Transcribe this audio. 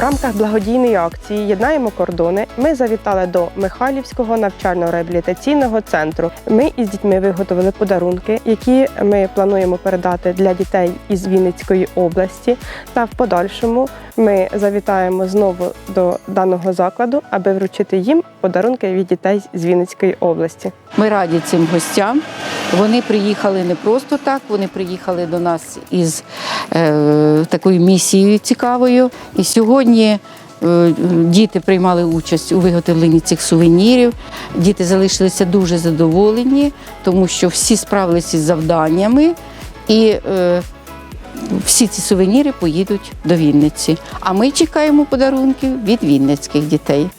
рамках благодійної акції Єднаємо кордони ми завітали до Михайлівського навчально-реабілітаційного центру. Ми із дітьми виготовили подарунки, які ми плануємо передати для дітей із Вінницької області. Та в подальшому ми завітаємо знову до даного закладу, аби вручити їм подарунки від дітей з Вінницької області. Ми раді цим гостям. Вони приїхали не просто так, вони приїхали до нас із е, такою місією цікавою. І сьогодні е, діти приймали участь у виготовленні цих сувенірів. Діти залишилися дуже задоволені, тому що всі справилися з завданнями. І е, всі ці сувеніри поїдуть до Вінниці. А ми чекаємо подарунків від вінницьких дітей.